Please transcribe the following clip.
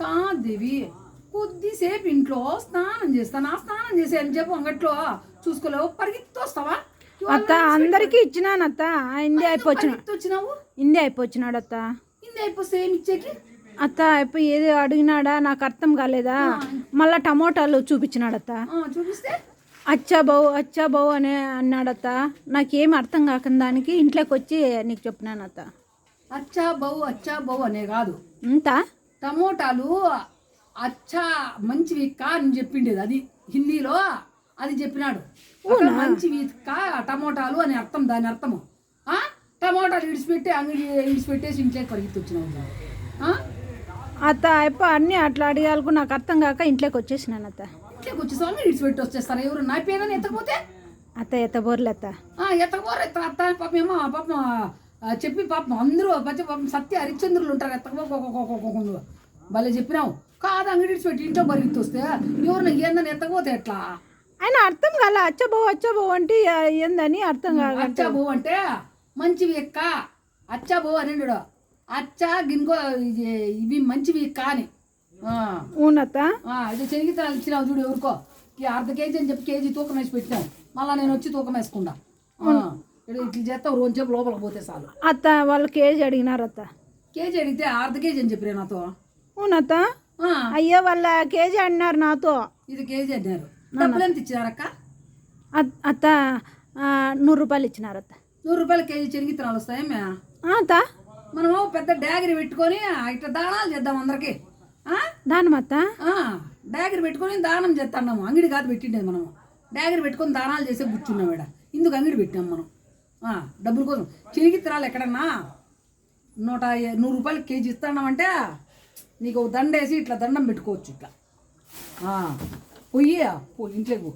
కాదేవి? కొద్దిసేపు ఇంట్లో స్నానం చేస్తాను ఆ స్నానం చేసే అని చెప్పు అంగట్లో. చూసుకోలేవు పరిగెత్తి వస్తావా అత్త అందరికీ ఇచ్చినాను అత్త. ఇందే పరిగెత్తి వచ్చినావు ఇందే అయిపోచ్చినాడు అత్త. ఇంది అయిపోతే ఏమి ఇచ్చేకి? అత్త అయిపోయి ఏది అడిగినాడా? నాకు అర్థం కాలేదా? మళ్ళా టమోటాలు చూపించినాడు అత్త. చూపిస్తే? అచ్చా బావు అచ్చా బావు అని అన్నాడత్త నాకేం అర్థం కాకుండా దానికి ఇంట్లోకి వచ్చి నీకు చెప్పినాను అత్త. అచ్చా బౌ అచ్చా బౌ అనే కాదు. ఇంత? టమోటాలు అచ్చా మంచివి కా అని చెప్పిండేది. అది హిందీలో అది చెప్పినాడు. మంచివి కా టమోటాలు అని అర్థం దాని అర్థము. ఆ? టమోటాలు ఇడిచిపెట్టి అంగడి ఇడిచిపెట్టేసి ఇంట్లోకి పరిగెత్తి వచ్చినావు ఆ? అత్త అయిపో అన్నీ అట్లా అడిగాలకు నాకు అర్థం కాక ఇంట్లోకి వచ్చేసినాను అత్త. ఇంట్లోకి వచ్చి స్వామి ఇడిచిపెట్టి వచ్చేస్తారు? ఎవరు నా పేదని ఎత్తకపోతే? అత్త ఎత్తబోర్లే అత్త. ఆ, ఎత్తకపోరు ఎత్త అత్త పాపం ఏమో పాపం చెప్పి పాపం అందరూ పచ్చ పాపం సత్య హరిశ్చంద్రులు ఉంటారు ఎత్తకపోకుండా భలే చెప్పినావు. కాదు అంగడి ఇడిచిపెట్టి ఇంట్లో పరిగెత్తి వస్తే ఎవరు ఏందని ఎత్తకపోతే ఎట్లా? ఆయన అర్థం కాలే అచ్చ బావు అచ్చ బావు అంటే ఏందని అర్థం కాక అచ్చా బో అంటే మంచివి ఎక్క అచ్చా బో అని. అచ్చా గిన్గో ఇది ఇవి మంచివి ఎక్క అని. ఆ, ఊనత్త? ఆ, ఇది చెనిగితనాలు ఇచ్చినావు చూడు ఎవరికో. ఈ అర్ధ కేజీ అని చెప్పి కేజీ తూకం వేసి పెట్టినావు. మళ్ళీ నేను వచ్చి తూకం వేసుకుంటా. ఇట్లా చేస్తావు రోజు చెప్పు లోపలికి పోతే చాలు. అత్త వాళ్ళు కేజీ అడిగినారు అత్త. కేజీ అడిగితే అర్ధ కేజీ అని చెప్పిరే నాతో. ఆ, అయ్యో వాళ్ళ కేజీ అడినారు నాతో. ఇది కేజీ అన్నారు డబ్బులు ఎంత ఇచ్చినారక్క అత్- అత్త నూరు రూపాయలు ఇచ్చినారు అత్త. నూరు రూపాయల కేజీ చెనిగిత్తనాలు వస్తాయమ్మా అత్త. మనము పెద్ద డాగరి పెట్టుకొని ఇట్లా దానాలు చేద్దాం అందరికి? దానం అత్త? డాగరి పెట్టుకొని దానం చేస్తున్నాము. అంగడి కాదు పెట్టిండేది మనము. డాగరి పెట్టుకొని దానాలు చేసే కూర్చున్నాం ఈడ. ఇందుకు అంగడి పెట్టాం మనం. డబ్బుల కోసం. చిరిగిత్తరాలు ఎక్కడన్నా. నూట నూరు రూపాయలు కేజీ ఇస్తున్నామంటే నీకు దండ వేసి ఇట్లా దండం పెట్టుకోవచ్చు ఇట్లా. ఆ, పొయ్యి పో ఇంట్లోకి పో.